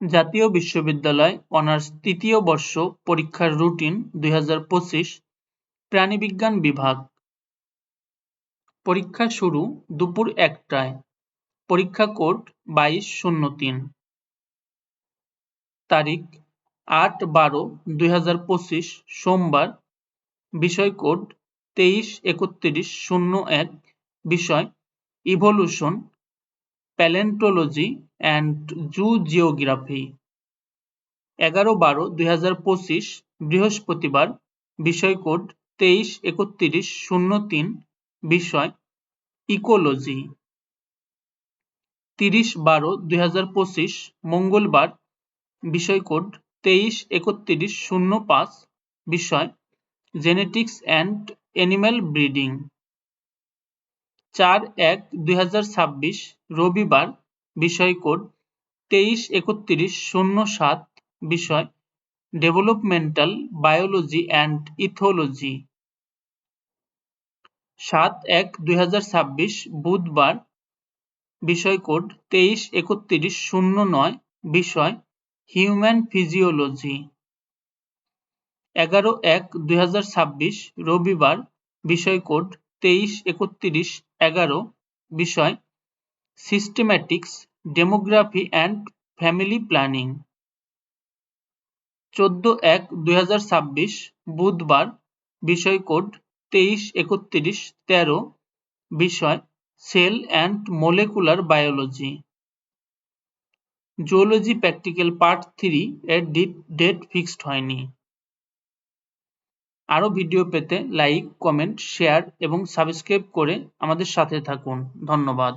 জাতীয় বিশ্ববিদ্যালয় অনার্স তৃতীয় বর্ষ পরীক্ষার রুটিন দুই হাজার পঁচিশ, প্রাণীবিজ্ঞান বিভাগ। পরীক্ষা শুরু দুপুর একটায়। পরীক্ষা কোড বাইশ শূন্য তিন। তারিখ আট বারো দুই সোমবার। বিষয় কোড তেইশ একত্রিশ শূন্য এক। বিষয় evolution palaeontology and zoogeography এগারো বারো দুই বৃহস্পতিবার, বিষয় কোড তেইশ একত্রিশ শূন্য তিন, বিষয় ইকোলজি তিরিশ বারো দুই মঙ্গলবার, বিষয় কোড তেইশ একত্রিশ শূন্য পাঁচ, বিষয় জেনেটিক্স অ্যান্ড অ্যানিম্যাল ব্রিডিং চার এক দুই রবিবার বিষয় কোড তেইশ একত্রিশ শূন্য সাত বিষয় ডেভেলপমেন্টাল বায়োলজি অ্যান্ড ইথোলজি। সাত এক দুই বুধবার বিষয় কোড তেইশ একত্রিশ শূন্য নয় বিষয় হিউম্যান ফিজিওলজি। এগারো এক দুই রবিবার বিষয় কোড তেইশ, একত্রিশ, এগারো বিষয় systematics demography and family planning চোদ্দ, এক, দুই বুধবার বিষয় কোড, তেইশ, একত্রিশ, তেরো বিষয় cell and molecular biology zoology practical part three এর ডেট ফিক্সড হয়নি। আরও ভিডিও পেতে লাইক কমেন্ট শেয়ার এবং সাবস্ক্রাইব করে আমাদের সাথে থাকুন। ধন্যবাদ।